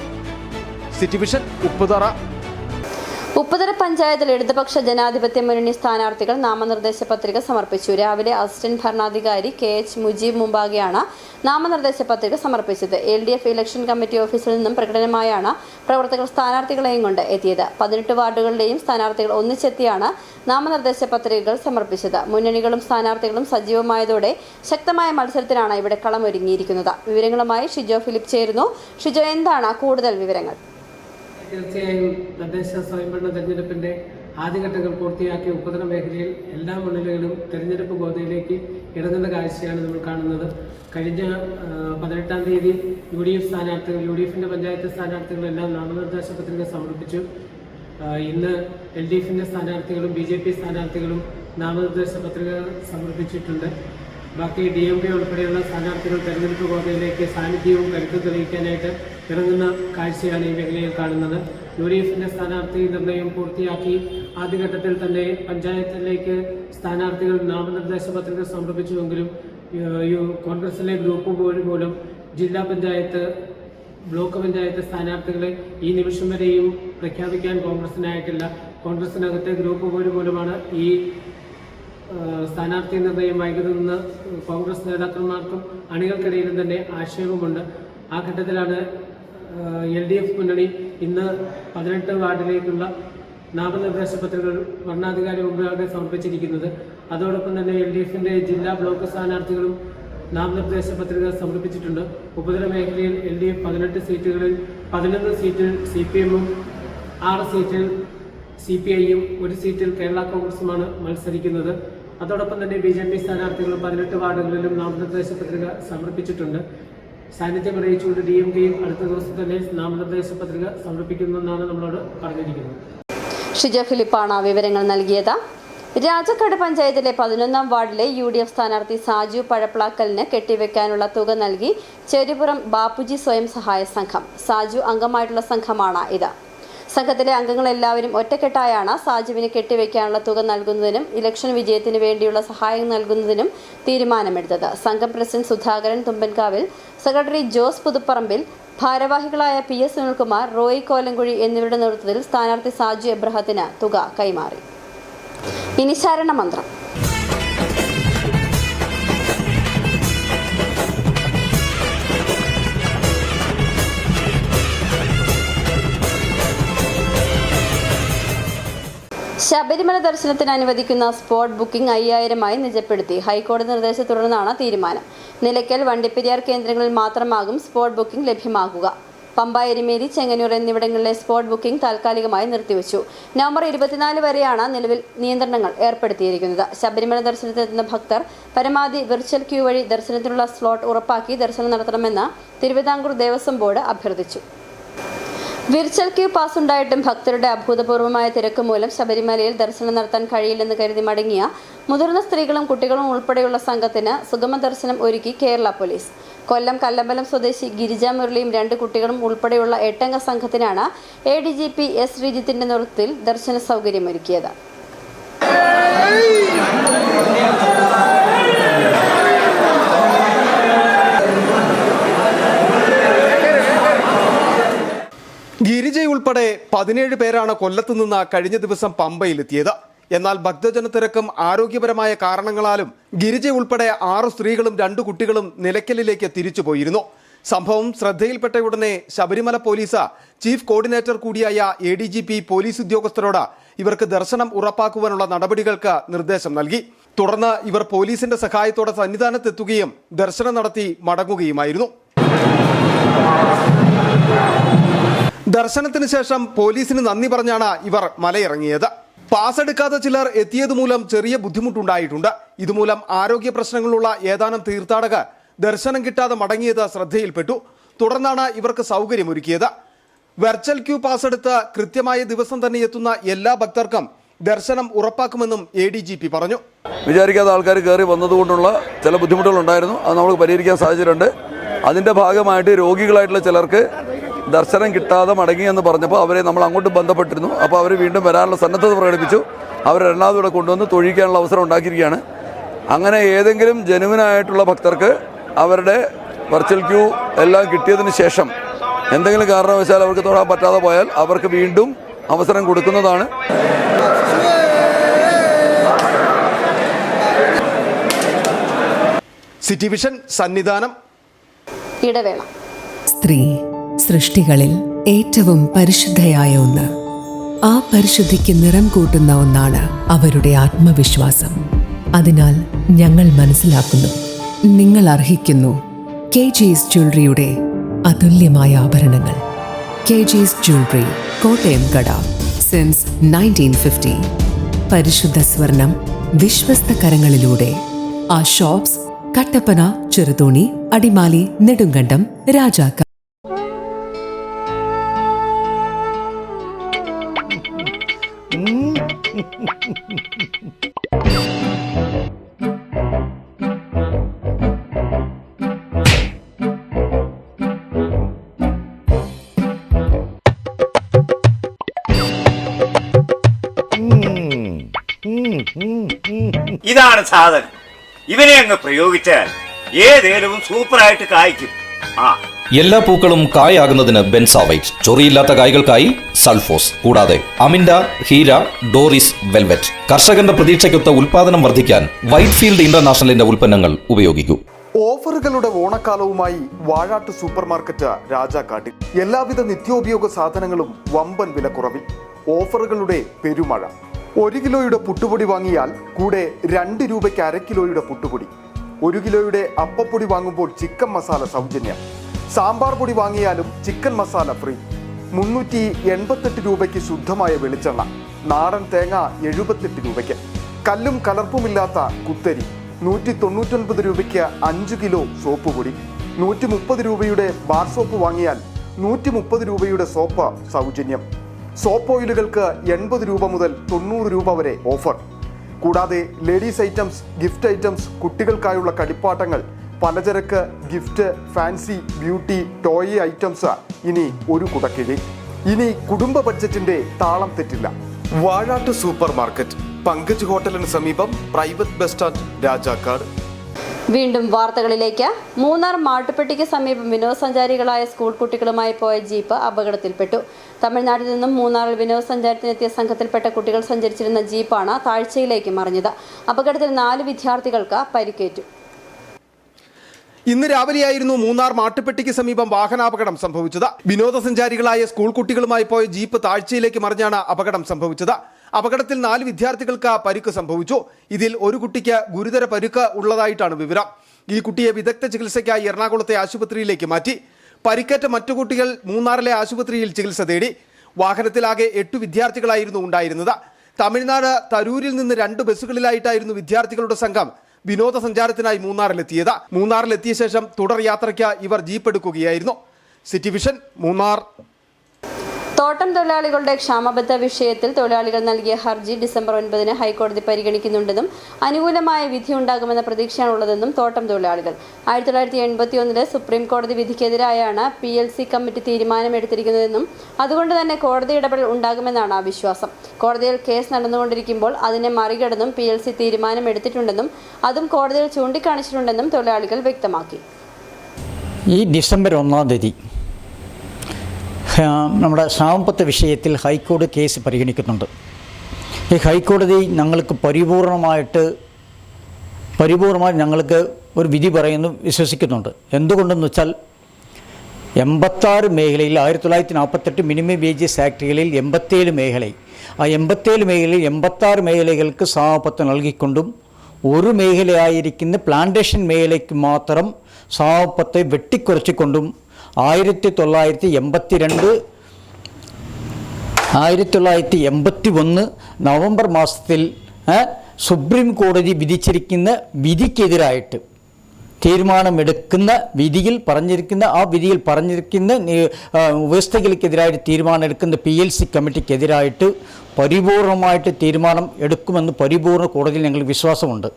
City vision Upputhara. ഉപ്പുതറ പഞ്ചായത്തിൽ ഇടതുപക്ഷ ജനാധിപത്യ മുന്നണി സ്ഥാനാർത്ഥികൾ നാമനിർദ്ദേശ പത്രിക സമർപ്പിച്ചു. രാവിലെ അസിസ്റ്റന്റ് ഭരണാധികാരി കെ എച്ച് മുജീബ് മുമ്പാകെയാണ് നാമനിർദ്ദേശ പത്രിക സമർപ്പിച്ചത്. L D F election committee ഓഫീസിൽ നിന്നും പ്രകടനമായാണ് പ്രവർത്തകർ സ്ഥാനാർത്ഥികളെയും കൊണ്ട് എത്തിയത്. പതിനെട്ട് വാർഡുകളിലെയും സ്ഥാനാർത്ഥികൾ ഒന്നിച്ചെത്തിയാണ് നാമനിർദ്ദേശ പത്രികകൾ സമർപ്പിച്ചത്. മുന്നണികളും സ്ഥാനാർത്ഥികളും സജീവമായതോടെ ശക്തമായ മത്സരത്തിനാണ് ഇവിടെ കളമൊരുങ്ങിയിരിക്കുന്നത്. വിവരങ്ങളുമായി ഷിജോ ഫിലിപ്പ് ചേരുന്നു. ഷിജോ എന്താണ് കൂടുതൽ വിവരങ്ങൾ? തീർച്ചയായും തദ്ദേശ സ്വയംഭരണ തെരഞ്ഞെടുപ്പിന്റെ ആദ്യഘട്ടങ്ങൾ പൂർത്തിയാക്കിയ ഉപതല മേഖലയിൽ എല്ലാ മണ്ഡലങ്ങളിലും തെരഞ്ഞെടുപ്പ് ഗോതയിലേക്ക് ഇടങ്ങുന്ന കാഴ്ചയാണ് നമ്മൾ കാണുന്നത്. കഴിഞ്ഞ പതിനെട്ടാം തീയതി യു ഡി എഫ് സ്ഥാനാർത്ഥികൾ യു ഡി എഫിന്റെ പഞ്ചായത്ത് സ്ഥാനാർത്ഥികളെല്ലാം നാമനിർദ്ദേശ പത്രിക സമർപ്പിച്ചു ഇന്ന് എൽ ഡി എഫിന്റെ സ്ഥാനാർത്ഥികളും ബി ജെ പി സ്ഥാനാർത്ഥികളും നാമനിർദ്ദേശ പത്രിക സമർപ്പിച്ചിട്ടുണ്ട്. ബാക്കി ഡി എം കെ ഉൾപ്പെടെയുള്ള സ്ഥാനാർത്ഥികൾ തെരഞ്ഞെടുപ്പ് ഗോതയിലേക്ക് സാന്നിധ്യവും കരുത്ത് തെളിയിക്കാനായിട്ട് ഇറങ്ങുന്ന കാഴ്ചയാണ് ഈ മേഖലയിൽ കാണുന്നത്. യു ഡി എഫിന്റെ സ്ഥാനാർത്ഥി നിർണയം പൂർത്തിയാക്കി. ആദ്യഘട്ടത്തിൽ തന്നെ പഞ്ചായത്തിലേക്ക് സ്ഥാനാർത്ഥികൾ നാമനിർദ്ദേശ പത്രിക സമർപ്പിച്ചുവെങ്കിലും കോൺഗ്രസിലെ ഗ്രൂപ്പ് പോലും മൂലം ജില്ലാ പഞ്ചായത്ത് ബ്ലോക്ക് പഞ്ചായത്ത് സ്ഥാനാർത്ഥികളെ ഈ നിമിഷം വരെയും പ്രഖ്യാപിക്കാൻ കോൺഗ്രസിനായിട്ടില്ല. കോൺഗ്രസിനകത്തെ ഗ്രൂപ്പ് പോലും മൂലമാണ് ഈ സ്ഥാനാർത്ഥി നിർണയം വൈകുന്നതെന്ന് കോൺഗ്രസ് നേതാക്കന്മാർക്കും അണികൾക്കിടയിലും തന്നെ ആക്ഷേപമുണ്ട്. ആ ഘട്ടത്തിലാണ് എൽ ഡി എഫ് മുന്നണി ഇന്ന് പതിനെട്ട് വാർഡിലേക്കുള്ള നാമനിർദ്ദേശ പത്രികകൾ വരണാധികാരി മുമ്പാകെ സമർപ്പിച്ചിരിക്കുന്നത്. അതോടൊപ്പം തന്നെ എൽ ഡി എഫിന്റെ ജില്ലാ ബ്ലോക്ക് സ്ഥാനാർത്ഥികളും നാമനിർദ്ദേശ പത്രിക സമർപ്പിച്ചിട്ടുണ്ട്. ഉപതല മേഖലയിൽ എൽ ഡി എഫ് പതിനെട്ട് സീറ്റുകളിൽ പതിനൊന്ന് സീറ്റിൽ സി പി എമ്മും ആറ് സീറ്റിൽ സി പി ഐയും ഒരു സീറ്റിൽ കേരള കോൺഗ്രസുമാണ് മത്സരിക്കുന്നത്. അതോടൊപ്പം തന്നെ ബി ജെ പി സ്ഥാനാർത്ഥികൾ പതിനെട്ട് വാർഡുകളിലും നാമനിർദ്ദേശ പത്രിക സമർപ്പിച്ചിട്ടുണ്ട്. സാന്നിധ്യം അറിയിച്ചുകൊണ്ട് ഡി എം കെയും അടുത്ത ദിവസം തന്നെ നാമനിർദ്ദേശ പത്രിക സമർപ്പിക്കുമെന്നാണ് നമ്മളോട് പറഞ്ഞിരിക്കുന്നത്. ഷിജ ഫിലിപ്പാണ് വിവരങ്ങൾ നൽകിയത്. രാജക്കാട് പഞ്ചായത്തിലെ പതിനൊന്നാം വാർഡിലെ യു ഡി എഫ് സ്ഥാനാർത്ഥി സാജു പഴപ്ലാക്കലിന് കെട്ടിവെക്കാനുള്ള തുക നൽകി ചെരുപുറം ബാപ്പുജി സ്വയം സഹായ സംഘം. സാജു അംഗമായിട്ടുള്ള സംഘമാണ് ഇത്. സംഘത്തിലെ അംഗങ്ങളെല്ലാവരും ഒറ്റക്കെട്ടായാണ് സാജുവിന് കെട്ടിവെക്കാനുള്ള തുക നൽകുന്നതിനും ഇലക്ഷൻ വിജയത്തിന് വേണ്ടിയുള്ള സഹായം നൽകുന്നതിനും തീരുമാനമെടുത്തത്. സംഘം പ്രസിഡന്റ് സുധാകരൻ തുമ്പൻകാവിൽ സെക്രട്ടറി ജോസ് പുതുപ്പറമ്പിൽ ഭാരവാഹികളായ പി എസ് സുനിൽകുമാർ റോയ് കോലങ്കുഴി എന്നിവരുടെ നേതൃത്വത്തിൽ സ്ഥാനാർത്ഥി സാജു എബ്രഹത്തിന് തുക കൈമാറി. ഇനി ശരണമന്ത്രം. ശബരിമല ദർശനത്തിന് അനുവദിക്കുന്ന സ്പോട്ട് ബുക്കിംഗ് അയ്യായിരമായി നിജപ്പെടുത്തി. ഹൈക്കോടതി നിർദ്ദേശത്തെ തുടർന്നാണ് തീരുമാനം. നിലയ്ക്കൽ വണ്ടിപ്പെരിയാർ കേന്ദ്രങ്ങളിൽ മാത്രമാകും സ്പോട്ട് ബുക്കിംഗ് ലഭ്യമാകുക. പമ്പ എരുമേലി ചെങ്ങന്നൂർ എന്നിവിടങ്ങളിലെ സ്പോട്ട് ബുക്കിംഗ് താൽക്കാലികമായി നിർത്തിവച്ചു. നവംബർ ഇരുപത്തിനാല് വരെയാണ് നിലവിൽ നിയന്ത്രണങ്ങൾ ഏർപ്പെടുത്തിയിരിക്കുന്നത്. ശബരിമല ദർശനത്തിനെത്തുന്ന ഭക്തർ പരമാവധി വിർച്വൽ ക്യൂ വഴി ദർശനത്തിനുള്ള സ്ലോട്ട് ഉറപ്പാക്കി ദർശനം നടത്തണമെന്ന് തിരുവിതാംകൂർ ദേവസ്വം ബോർഡ് അഭ്യർത്ഥിച്ചു. വിർച്വൽ ക്യൂ പാസ് ഉണ്ടായിട്ടും ഭക്തരുടെ അഭൂതപൂർവമായ തിരക്ക് മൂലം ശബരിമലയിൽ ദർശനം നടത്താൻ കഴിയില്ലെന്ന് കരുതി മടങ്ങിയ മുതിർന്ന സ്ത്രീകളും കുട്ടികളും ഉൾപ്പെടെയുള്ള സംഘത്തിന് സുഗമ ദർശനം ഒരുക്കി കേരള പോലീസ്. കൊല്ലം കല്ലമ്പലം സ്വദേശി ഗിരിജ മുരളിയും രണ്ട് കുട്ടികളും ഉൾപ്പെടെയുള്ള എട്ടംഗ സംഘത്തിനാണ് A D G P S ശ്രീജിത്തിന്റെ നേതൃത്വത്തിൽ ദർശന സൗകര്യമൊരുക്കിയത്. പതിനേഴ് പേരാണ് കൊല്ലത്തു നിന്ന് കഴിഞ്ഞ ദിവസം പമ്പയിലെത്തിയത്. എന്നാൽ ഭക്തജന തിരക്കും ആരോഗ്യപരമായ കാരണങ്ങളാലും ഗിരിജ ഉൾപ്പെടെ ആറു സ്ത്രീകളും രണ്ടു കുട്ടികളും നിലയ്ക്കലിലേക്ക് തിരിച്ചുപോയിരുന്നു. സംഭവം ശ്രദ്ധയിൽപ്പെട്ട ഉടനെ ശബരിമല പോലീസ് ചീഫ് കോർഡിനേറ്റർ കൂടിയായ A D G P police ഉദ്യോഗസ്ഥരോട് ഇവർക്ക് ദർശനം ഉറപ്പാക്കുവാനുള്ള നടപടികൾക്ക് നിർദ്ദേശം നൽകി. തുടർന്ന് ഇവർ പോലീസിന്റെ സഹായത്തോടെ സന്നിധാനത്തെത്തുകയും ദർശനം നടത്തി മടങ്ങുകയുമായിരുന്നു. ദർശനത്തിന് ശേഷം പോലീസിന് നന്ദി പറഞ്ഞാണ് ഇവർ മലയിറങ്ങിയത്. പാസ് എടുക്കാത്ത ചിലർ എത്തിയത് മൂലം ചെറിയ ബുദ്ധിമുട്ടുണ്ടായിട്ടുണ്ട്. ഇതുമൂലം ആരോഗ്യ പ്രശ്നങ്ങളുള്ള ഏതാനും തീർത്ഥാടകർ ദർശനം കിട്ടാതെ മടങ്ങിയത് ശ്രദ്ധയിൽപ്പെട്ടു. തുടർന്നാണ് ഇവർക്ക് സൗകര്യമൊരുക്കിയത്. വെർച്വൽ ക്യൂ പാസ് എടുത്ത് കൃത്യമായ ദിവസം തന്നെ എത്തുന്ന എല്ലാ ഭക്തർക്കും ദർശനം ഉറപ്പാക്കുമെന്നും എ ഡി ജി പി പറഞ്ഞു. വിചാരിക്കാത്ത ആൾക്കാർ കയറി വന്നതുകൊണ്ടുള്ള ചില ബുദ്ധിമുട്ടുകൾ ഉണ്ടായിരുന്നു അത് നമ്മൾ പരിഹരിക്കാൻ സാധിച്ചിട്ടുണ്ട് അതിന്റെ ഭാഗമായിട്ട് രോഗികളായിട്ടുള്ള ചിലർക്ക് ദർശനം കിട്ടാതെ മടങ്ങി എന്ന് പറഞ്ഞപ്പോൾ അവരെ നമ്മൾ അങ്ങോട്ട് ബന്ധപ്പെട്ടിരുന്നു. അപ്പോൾ അവർ വീണ്ടും വരാനുള്ള സന്നദ്ധത പ്രകടിപ്പിച്ചു. അവർ രണ്ടാമതൂടെ ഇവിടെ കൊണ്ടുവന്ന് തൊഴിക്കാനുള്ള അവസരം ഉണ്ടാക്കിയിരിക്കുകയാണ്. അങ്ങനെ ഏതെങ്കിലും ജനുവിനായിട്ടുള്ള ഭക്തർക്ക് അവരുടെ വെർച്വൽ ക്യൂ എല്ലാം കിട്ടിയതിന് ശേഷം എന്തെങ്കിലും കാരണവശാൽ അവർക്ക് തൊടാൻ പറ്റാതെ പോയാൽ അവർക്ക് വീണ്ടും അവസരം കൊടുക്കുന്നതാണ്. City Vision Sannidhanam. ഇടവേള. സ്ത്രീ സൃഷ്ടികളിൽ ഏറ്റവും പരിശുദ്ധയായ ഒന്ന്. ആ പരിശുദ്ധിക്ക് നിറം കൂട്ടുന്ന ഒന്നാണ് അവരുടെ ആത്മവിശ്വാസം. അതിനാൽ ഞങ്ങൾ മനസ്സിലാക്കുന്നു. നിങ്ങൾ അർഹിക്കുന്നു കെ ജിസ് ജ്വല്ലറിയുടെ അതുല്യമായ ആഭരണങ്ങൾ. കെ ജിസ് ജ്വല്ലറി കോട്ടയം കട സിൻസ് നയന്റീൻ ഫിഫ്റ്റി പരിശുദ്ധ സ്വർണം വിശ്വസ്ത കരങ്ങളിലൂടെ. ആ ഷോപ്സ് കട്ടപ്പന ചെറുതോണി അടിമാലി നെടുങ്കണ്ടം രാജാക്ക. ഇതാണ് സാധനം. ഇവനെ അങ്ങ് പ്രയോഗിച്ചാൽ ഏതേലവും സൂപ്പറായിട്ട് കായ്ക്കും. ആ. എല്ലാ പൂക്കളും കായാകുന്നതിന് ബെൻസാവൈറ്റ്. ചൊറിയില്ലാത്ത കായ്കൾക്കായി സൾഫോസ്. കൂടാതെ അമിൻഡ ഹീര ഡോറിസ് വെൽവെറ്റ്. കർഷകന്റെ പ്രതീക്ഷയ്ക്കൊത്ത ഉൽപാദനം വർദ്ധിക്കാൻ വൈറ്റ് ഫീൽഡ് ഇന്റർനാഷണലിന്റെ ഉൽപ്പന്നങ്ങൾ ഉപയോഗിക്കൂ. ഓഫറുകളുടെ ഓണക്കാലവുമായി വാഴാട്ട് സൂപ്പർ മാർക്കറ്റ് രാജാക്കാട്ടിൽ. എല്ലാവിധ നിത്യോപയോഗ സാധനങ്ങളും വമ്പൻ വിലക്കുറവിൽ. ഓഫറുകളുടെ പെരുമഴ. ഒരു കിലോയുടെ പുട്ടുപൊടി വാങ്ങിയാൽ കൂടെ രണ്ട് രൂപയ്ക്ക് അര കിലോയുടെ പുട്ടുപൊടി. ഒരു കിലോയുടെ അപ്പപ്പൊടി വാങ്ങുമ്പോൾ ചിക്കൻ മസാല സൗജന്യം. സാമ്പാർ പൊടി വാങ്ങിയാലും ചിക്കൻ മസാല ഫ്രീ. മുന്നൂറ്റി എൺപത്തെട്ട് രൂപയ്ക്ക് ശുദ്ധമായ വെളിച്ചെണ്ണ. നാടൻ തേങ്ങ എഴുപത്തെട്ട് രൂപയ്ക്ക്. കല്ലും കലർപ്പുമില്ലാത്ത കുത്തരി. നൂറ്റി തൊണ്ണൂറ്റൊൻപത് രൂപയ്ക്ക് അഞ്ച് കിലോ സോപ്പ് പൊടി. നൂറ്റി മുപ്പത് രൂപയുടെ ബാർ സോപ്പ് വാങ്ങിയാൽ നൂറ്റി മുപ്പത് രൂപയുടെ സോപ്പ് സൗജന്യം. സോപ്പ് ഓയിലുകൾക്ക് എൺപത് രൂപ മുതൽ തൊണ്ണൂറ് രൂപ വരെ ഓഫർ. കൂടാതെ ലേഡീസ് ഐറ്റംസ് ഗിഫ്റ്റ് ഐറ്റംസ് കുട്ടികൾക്കായുള്ള കളിപ്പാട്ടങ്ങൾ പലചരക്ക് gift fancy beauty toy items ഇനി ഒരു കുടക്കിഴി ഇനി കുടുംബ ബഡ്ജറ്റിന്റെ താളം തെറ്റില്ല. വാഴാട്ട് സൂപ്പർ മാർക്കറ്റ് പങ്കജ് ഹോട്ടലിന് സമീപം പ്രൈവറ്റ് ബസ് സ്റ്റാൻഡ് രാജാക്കാട്. വീണ്ടും വാർത്തകളിലേക്ക്. മൂന്നാർ മാട്ടുപ്പെട്ടിക്ക് സമീപം വിനോദസഞ്ചാരികളായ സ്കൂൾ കുട്ടികളുമായി പോയ ജീപ്പ് അപകടത്തിൽപ്പെട്ടു. തമിഴ്നാട്ടിൽ നിന്നും മൂന്നാറിൽ വിനോദസഞ്ചാരത്തിനെത്തിയ സംഘത്തിൽപ്പെട്ട കുട്ടികൾ സഞ്ചരിച്ചിരുന്ന ജീപ്പാണ് താഴ്ചയിലേക്ക് മറിഞ്ഞത്. അപകടത്തിൽ നാല് വിദ്യാർത്ഥികൾക്ക് പരിക്കേറ്റു. ഇന്ന് രാവിലെയായിരുന്നു മൂന്നാർ മാട്ടുപ്പെട്ടിക്ക് സമീപം വാഹനാപകടം സംഭവിച്ചത്. വിനോദസഞ്ചാരികളായ സ്കൂൾ കുട്ടികളുമായി പോയ ജീപ്പ് താഴ്ചയിലേക്ക് മറിഞ്ഞാണ് അപകടം സംഭവിച്ചത്. അപകടത്തിൽ നാല് വിദ്യാർത്ഥികൾക്ക് പരിക്ക് സംഭവിച്ചു. ഇതിൽ ഒരു കുട്ടിക്ക് ഗുരുതര പരുക്ക് ഉള്ളതായിട്ടാണ് വിവരം. ഈ കുട്ടിയെ വിദഗ്ധ ചികിത്സയ്ക്കായി എറണാകുളത്തെ ആശുപത്രിയിലേക്ക് മാറ്റി. പരിക്കേറ്റ മറ്റു കുട്ടികൾ മൂന്നാറിലെ ആശുപത്രിയിൽ ചികിത്സ തേടി. വാഹനത്തിലാകെ എട്ട് വിദ്യാർത്ഥികളായിരുന്നു ഉണ്ടായിരുന്നത്. തമിഴ്നാട് തരൂരിൽ നിന്ന് രണ്ട് ബസ്സുകളിലായിട്ടായിരുന്നു വിദ്യാർത്ഥികളുടെ സംഘം വിനോദസഞ്ചാരത്തിനായി മൂന്നാറിലെത്തിയത്. മൂന്നാറിലെത്തിയ ശേഷം തുടർ യാത്രയ്ക്ക് ഇവർ ജീപ്പ് എടുക്കുകയായിരുന്നു. City Vision Munnar. തോട്ടം തൊഴിലാളികളുടെ ക്ഷാമബദ്ധ വിഷയത്തിൽ തൊഴിലാളികൾ നൽകിയ ഹർജി ഡിസംബർ ഒൻപതിന് ഹൈക്കോടതി പരിഗണിക്കുന്നുണ്ടെന്നും അനുകൂലമായ വിധി ഉണ്ടാകുമെന്ന പ്രതീക്ഷയാണുള്ളതെന്നും തോട്ടം തൊഴിലാളികൾ. ആയിരത്തി തൊള്ളായിരത്തി എൺപത്തി സുപ്രീം കോടതി വിധിക്കെതിരായാണ് പി എൽ സി കമ്മിറ്റി തീരുമാനമെടുത്തിരിക്കുന്നതെന്നും അതുകൊണ്ട് തന്നെ കോടതി ഇടപെടൽ ഉണ്ടാകുമെന്നാണ് ആ വിശ്വാസം കോടതിയിൽ കേസ് നടന്നുകൊണ്ടിരിക്കുമ്പോൾ അതിനെ മറികടന്നും പി എൽ സി തീരുമാനമെടുത്തിട്ടുണ്ടെന്നും അതും കോടതിയിൽ ചൂണ്ടിക്കാണിച്ചിട്ടുണ്ടെന്നും തൊഴിലാളികൾ വ്യക്തമാക്കി. ഈ ഡിസംബർ ഒന്നാം തീയതി നമ്മുടെ സാമ്പത്തിക വിഷയത്തിൽ ഹൈക്കോടതി കേസ് പരിഗണിക്കുന്നുണ്ട്. ഈ ഹൈക്കോടതി ഞങ്ങൾക്ക് പരിപൂർണമായിട്ട് പരിപൂർണമായി ഞങ്ങൾക്ക് ഒരു വിധി പറയുന്നു വിശ്വസിക്കുന്നുണ്ട്. എന്തുകൊണ്ടെന്ന് വെച്ചാൽ എൺപത്താറ് മേഖലയിൽ ആയിരത്തി തൊള്ളായിരത്തി നാൽപ്പത്തെട്ട് മിനിമം വേജസ് ആക്ടുകളിൽ എൺപത്തേഴ് മേഖല. ആ എൺപത്തേഴ് മേഖലയിൽ എൺപത്താറ് മേഖലകൾക്ക് സമാപത്ത് നൽകിക്കൊണ്ടും ഒരു മേഖലയായിരിക്കുന്ന പ്ലാന്റേഷൻ മേഖലയ്ക്ക് മാത്രം സമാപത്തെ വെട്ടിക്കുറച്ചിക്കൊണ്ടും ആയിരത്തി തൊള്ളായിരത്തി എൺപത്തി രണ്ട് ആയിരത്തി തൊള്ളായിരത്തി എൺപത്തി ഒന്ന് നവംബർ മാസത്തിൽ സുപ്രീം കോടതി വിധിച്ചിരിക്കുന്ന വിധിക്കെതിരായിട്ട് തീരുമാനമെടുക്കുന്ന വിധിയിൽ പറഞ്ഞിരിക്കുന്ന ആ വിധിയിൽ പറഞ്ഞിരിക്കുന്ന വ്യവസ്ഥകൾക്കെതിരായിട്ട് തീരുമാനം എടുക്കുന്ന പി എൽ സി കമ്മിറ്റിക്കെതിരായിട്ട് പരിപൂർണമായിട്ട് തീരുമാനം എടുക്കുമെന്ന് പരിപൂർണ കോടതിയിൽ ഞങ്ങൾ വിശ്വാസമുണ്ട്.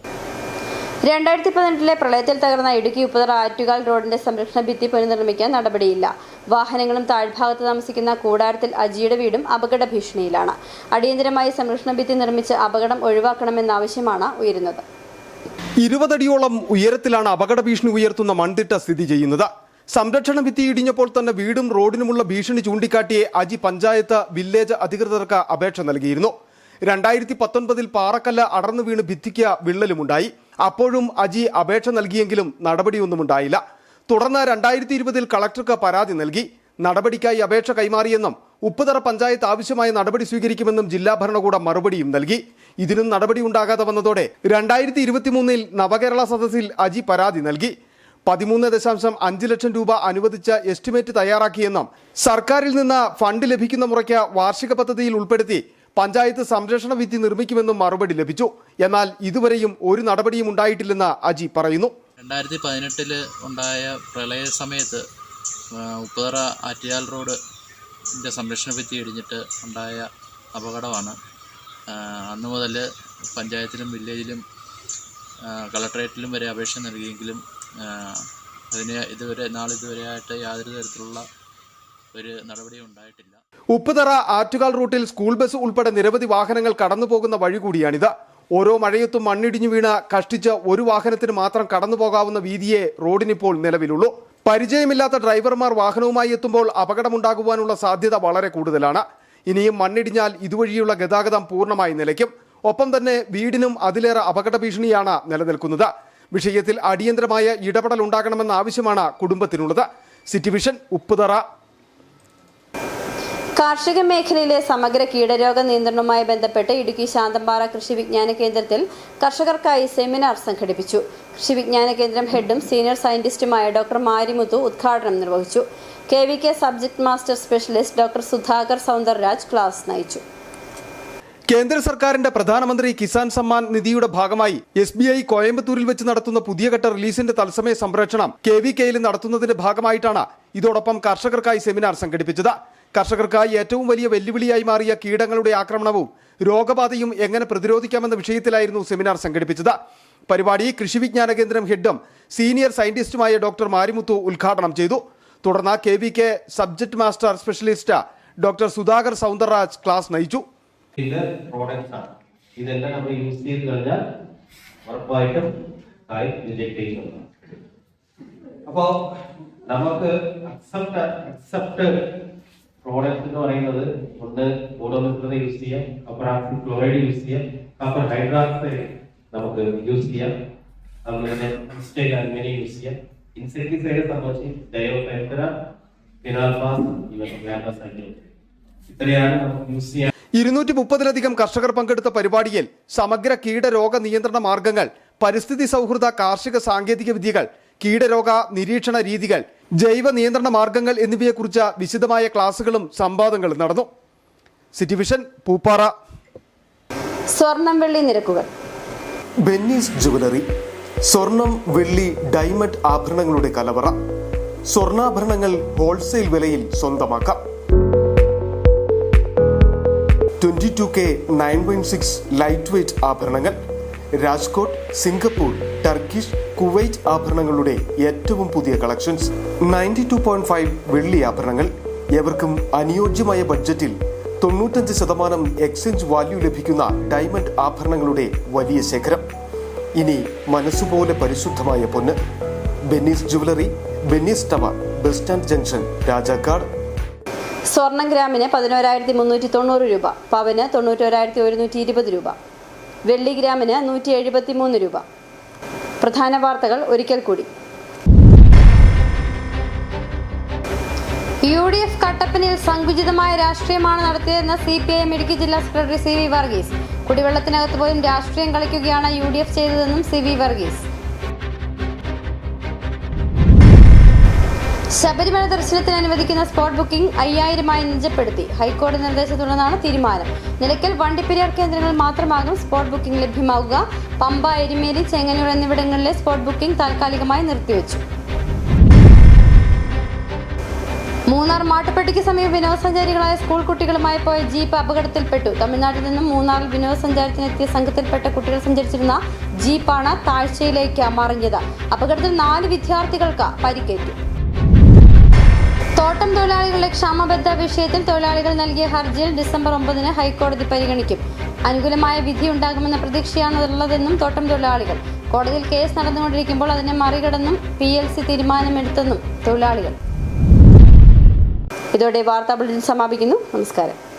രണ്ടായിരത്തി പതിനെട്ടിലെ പ്രളയത്തിൽ തകർന്ന ഇടുക്കി ഉപ്പുതറ ആറ്റുകാൽ റോഡിന്റെ സംരക്ഷണ ഭിത്തി പുനർനിർമ്മിക്കാൻ നടപടിയില്ല. വാഹനങ്ങളും താഴ്ഭാഗത്ത് താമസിക്കുന്ന കൂടാരത്തിൽ അജിയുടെ വീടും അപകട ഭീഷണിയിലാണ്. അടിയന്തരമായി സംരക്ഷണ ഭിത്തി നിർമ്മിച്ച് അപകടം ഒഴിവാക്കണമെന്ന ആവശ്യമാണ് ഉയരുന്നത്. ഇരുപതടിയോളം ഉയരത്തിലാണ് അപകട ഭീഷണി ഉയർത്തുന്ന മൺതിട്ട സ്ഥിതി ചെയ്യുന്നത്. സംരക്ഷണ ഭിത്തി ഇടിഞ്ഞപ്പോൾ തന്നെ വീടും റോഡിനുമുള്ള ഭീഷണി ചൂണ്ടിക്കാട്ടിയെ അജി പഞ്ചായത്ത് വില്ലേജ് അധികൃതർക്ക് അപേക്ഷ നൽകിയിരുന്നു. രണ്ടായിരത്തി പത്തൊൻപതിൽ പാറക്കല്ല് അടർന്നു വീണ് ഭിത്തിക്ക് വിള്ളലുമുണ്ടായി. അപ്പോഴും അജി അപേക്ഷ നൽകിയെങ്കിലും നടപടിയൊന്നും ഉണ്ടായില്ല. തുടർന്ന് രണ്ടായിരത്തി ഇരുപതിൽ കളക്ടർക്ക് പരാതി നൽകി. നടപടിക്കായി അപേക്ഷ കൈമാറിയെന്നും ഉപ്പുതറ പഞ്ചായത്ത് ആവശ്യമായ നടപടി സ്വീകരിക്കുമെന്നും ജില്ലാ ഭരണകൂടം മറുപടിയും നൽകി. ഇതിനും നടപടി ഉണ്ടാകാതെ വന്നതോടെ രണ്ടായിരത്തി ഇരുപത്തിമൂന്നിൽ നവകേരള സദസ്സിൽ അജി പരാതി നൽകി. പതിമൂന്ന് ദശാംശം അഞ്ച് ലക്ഷം രൂപ അനുവദിച്ച എസ്റ്റിമേറ്റ് തയ്യാറാക്കിയെന്നും സർക്കാരിൽ നിന്ന് ഫണ്ട് ലഭിക്കുന്ന മുറയ്ക്ക് വാർഷിക പദ്ധതിയിൽ ഉൾപ്പെടുത്തി പഞ്ചായത്ത് സംരക്ഷണ വിധി നിർമ്മിക്കുമെന്നും മറുപടി ലഭിച്ചു. എന്നാൽ ഇതുവരെയും ഒരു നടപടിയും ഉണ്ടായിട്ടില്ലെന്ന് അജി പറയുന്നു. രണ്ടായിരത്തി പതിനെട്ടിൽ ഉണ്ടായ പ്രളയ സമയത്ത് ഉപ്പേറ ആറ്റിയാൽ റോഡ് സംരക്ഷണ ഭിത്തി ഇടിഞ്ഞിട്ട് ഉണ്ടായ അപകടമാണ്. അന്നു മുതൽ പഞ്ചായത്തിലും വില്ലേജിലും കളക്ട്രേറ്റിലും വരെ അപേക്ഷ നൽകിയെങ്കിലും അതിന് ഇതുവരെ നാളിതുവരെയായിട്ട് യാതൊരു തരത്തിലുള്ള ഒരു ഉണ്ടായിട്ടില്ല. ഉപ്പുതറ ആറ്റുകാൽ റൂട്ടിൽ സ്കൂൾ ബസ് ഉൾപ്പെടെ നിരവധി വാഹനങ്ങൾ കടന്നു പോകുന്ന വഴി കൂടിയാണിത്. ഓരോ മഴയത്തും മണ്ണിടിഞ്ഞു വീണ കഷ്ടിച്ച് ഒരു വാഹനത്തിന് മാത്രം കടന്നു പോകാവുന്ന വീതിയെ റോഡിനിപ്പോൾ നിലവിലുള്ളൂ. പരിചയമില്ലാത്ത ഡ്രൈവർമാർ വാഹനവുമായി എത്തുമ്പോൾ അപകടമുണ്ടാകുവാനുള്ള സാധ്യത വളരെ കൂടുതലാണ്. ഇനിയും മണ്ണിടിഞ്ഞാൽ ഇതുവഴിയുള്ള ഗതാഗതം പൂർണമായി നിലയ്ക്കും. ഒപ്പം തന്നെ വീടിനും അതിലേറെ അപകട ഭീഷണിയാണ് നിലനിൽക്കുന്നത്. വിഷയത്തിൽ അടിയന്തരമായ ഇടപെടൽ ഉണ്ടാകണമെന്ന ആവശ്യമാണ് കുടുംബത്തിനുള്ളത്. City vision Upputhara. കാർഷിക മേഖലയിലെ സമഗ്ര കീടരോഗ നിയന്ത്രണവുമായി ബന്ധപ്പെട്ട് ഇടുക്കി ശാന്തമ്പാറ കൃഷി വിജ്ഞാന കേന്ദ്രത്തിൽ കർഷകർക്കായി സെമിനാർ സംഘടിപ്പിച്ചു. കൃഷി വിജ്ഞാന കേന്ദ്രം ഹെഡും സീനിയർ സയന്റിസ്റ്റുമായ ഡോക്ടർ മാരിമുത്തു ഉദ്ഘാടനം നിർവഹിച്ചു. K V K subject master specialist doctor Sudhakar Soundarraj class നയിച്ചു. കേന്ദ്ര സർക്കാരിന്റെ പ്രധാനമന്ത്രി കിസാൻ സമ്മാൻ നിധിയുടെ ഭാഗമായി എസ് ബി ഐ കോയമ്പത്തൂരിൽ വെച്ച് നടത്തുന്ന പുതിയ ഘട്ട റിലീസിന്റെ തത്സമയ സംപ്രേഷണം കെ വി കെയിൽ നടത്തുന്നതിന്റെ ഭാഗമായിട്ടാണ് ഇതോടൊപ്പം കർഷകർക്കായി സെമിനാർ സംഘടിപ്പിച്ചത്. കർഷകർക്കായി ഏറ്റവും വലിയ വെല്ലുവിളിയായി മാറിയ കീടങ്ങളുടെ ആക്രമണവും രോഗബാധയും എങ്ങനെ പ്രതിരോധിക്കാമെന്ന വിഷയത്തിലായിരുന്നു സെമിനാർ സംഘടിപ്പിച്ചത്. പരിപാടി കൃഷി വിജ്ഞാന കേന്ദ്രം ഹെഡും സീനിയർ സയന്റിസ്റ്റുമായ ഡോക്ടർ മാരിമുത്തു ഉദ്ഘാടനം ചെയ്തു. തുടർന്ന് K V K subject master specialist doctor Sudhakar Soundarraj class നയിച്ചു. ഇതെല്ലാം നമ്മൾ യൂസ് ചെയ്ത് കഴിഞ്ഞാൽ ഉറപ്പായിട്ടും കായ് റിജക്ട് ചെയ്യുന്നതാണ് അപ്പോ നമുക്ക് അക്സെപ്റ്റ് അക്സെപ്റ്റ് പ്രോഡക്റ്റ് എന്ന് പറയുന്നത് ഒന്ന് ബോഡോമിത്ര യൂസ് ചെയ്യാം കപ്പർ ആക്സിഡ് ക്ലോറൈഡ് യൂസ് ചെയ്യാം കപ്പർ ഹൈഡ്രാക്സൈഡ് നമുക്ക് യൂസ് ചെയ്യാം അതുപോലെ തന്നെ അലുമിനിയം യൂസ് ചെയ്യാം. ഇൻസെക്ടിസൈഡ് സംബന്ധിച്ച് ഡയോപെൻത്ര ഫിനാൽഫാസ് ഇവ ഗ്രാമസൈഡ് ഇത്രയാണ് നമുക്ക് യൂസ് ചെയ്യാൻ ഇരുന്നൂറ്റി മുപ്പതിലധികം കർഷകർ പങ്കെടുത്ത പരിപാടിയിൽ സമഗ്ര കീടരോഗ നിയന്ത്രണ മാർഗങ്ങൾ പരിസ്ഥിതി സൗഹൃദ കാർഷിക സാങ്കേതിക വിദ്യകൾ കീടരോഗ നിരീക്ഷണ രീതികൾ ജൈവ നിയന്ത്രണ മാർഗങ്ങൾ എന്നിവയെക്കുറിച്ച് വിശദമായ ക്ലാസുകളും സംവാദങ്ങളും നടന്നു. City Vision Pooppara. സ്വർണം വെള്ളി നിരക്കുകൾ. ബെന്നീസ് ജുവലറി സ്വർണം വെള്ളി ഡൈമണ്ട് ആഭരണങ്ങളുടെ കലവറ. സ്വർണാഭരണങ്ങൾ ഹോൾസെയിൽ വിലയിൽ സ്വന്തമാക്കാം. Twenty two K nine point six light weight ആഭരണങ്ങൾ. രാജ്കോട്ട് സിംഗപ്പൂർ ടർക്കിഷ് കുവൈറ്റ് ആഭരണങ്ങളുടെ ഏറ്റവും പുതിയ collections. Ninety two point five വെള്ളി ആഭരണങ്ങൾ. എവർക്കും അനുയോജ്യമായ ബഡ്ജറ്റിൽ തൊണ്ണൂറ്റഞ്ച് ശതമാനം എക്സ്ചേഞ്ച് വാല്യൂ ലഭിക്കുന്ന ഡയമണ്ട് ആഭരണങ്ങളുടെ വലിയ ശേഖരം. ഇനി മനസ്സുപോലെ പരിശുദ്ധമായ പൊന്ന്. Benny's jewellery Benny's tower bus stand junction Rajakkad. സ്വർണം ഗ്രാമിന് പതിനോരായിരത്തി മുന്നൂറ്റി തൊണ്ണൂറ് രൂപ പവന് തൊണ്ണൂറ്റോരായിരത്തി ഒരുന്നൂറ്റി ഇരുപത് രൂപ. വെള്ളി ഗ്രാമിന് നൂറ്റി എഴുപത്തി മൂന്ന് രൂപ. പ്രധാന വാർത്തകൾ ഒരിക്കൽ കൂടി. യു ഡി എഫ് കട്ടപ്പനയിൽ സങ്കുചിതമായ രാഷ്ട്രീയമാണ് നടത്തിയതെന്ന് C P I M Idukki ജില്ലാ സെക്രട്ടറി സി വി വർഗീസ്. കുടിവെള്ളത്തിനകത്ത് പോലും രാഷ്ട്രീയം കളിക്കുകയാണ് യു ഡി എഫ് ചെയ്തതെന്നും സി വി വർഗീസ്. ശബരിമല ദർശനത്തിന് അനുവദിക്കുന്ന സ്പോട്ട് ബുക്കിംഗ് അയ്യായിരമായി നിജപ്പെടുത്തി. ഹൈക്കോടതി നിർദ്ദേശത്തെ തുടർന്നാണ് തീരുമാനം. നിലയ്ക്കൽ വണ്ടിപ്പെരിയാർ കേന്ദ്രങ്ങൾ മാത്രമാകും സ്പോട്ട് ബുക്കിംഗ് ലഭ്യമാവുക. പമ്പ എരുമേലി ചെങ്ങന്നൂർ എന്നിവിടങ്ങളിലെ സ്പോട്ട് ബുക്കിംഗ് താൽക്കാലികമായി നിർത്തിവെച്ചു. മൂന്നാർ മാട്ടുപ്പെട്ടിക്ക് സമീപം വിനോദസഞ്ചാരികളായ സ്കൂൾ കുട്ടികളുമായി പോയ ജീപ്പ് അപകടത്തിൽപ്പെട്ടു. തമിഴ്നാട്ടിൽ നിന്നും മൂന്നാറിൽ വിനോദസഞ്ചാരത്തിനെത്തിയ സംഘത്തിൽപ്പെട്ട കുട്ടികൾ സഞ്ചരിച്ചിരുന്ന ജീപ്പാണ് താഴ്ചയിലേക്ക് മറിഞ്ഞത് അപകടത്തിൽ നാല് വിദ്യാർത്ഥികൾക്ക് പരിക്കേറ്റു. തോട്ടം തൊഴിലാളികളുടെ ക്ഷാമബദ്ധ വിഷയത്തിൽ തൊഴിലാളികൾ നൽകിയ ഹർജിയിൽ ഡിസംബർ ഒമ്പതിന് ഹൈക്കോടതി പരിഗണിക്കും. അനുകൂലമായ വിധി ഉണ്ടാകുമെന്ന പ്രതീക്ഷയാണുള്ളതെന്നും തോട്ടം തൊഴിലാളികൾ. കോടതിയിൽ കേസ് നടന്നുകൊണ്ടിരിക്കുമ്പോൾ അതിനെ മറികടന്നും പി എൽ സി തീരുമാനമെടുത്തെന്നും തൊഴിലാളികൾ. ഇതോടെ വാർത്താ ബുള്ളറ്റിൻ സമാപിക്കുന്നു. നമസ്കാരം.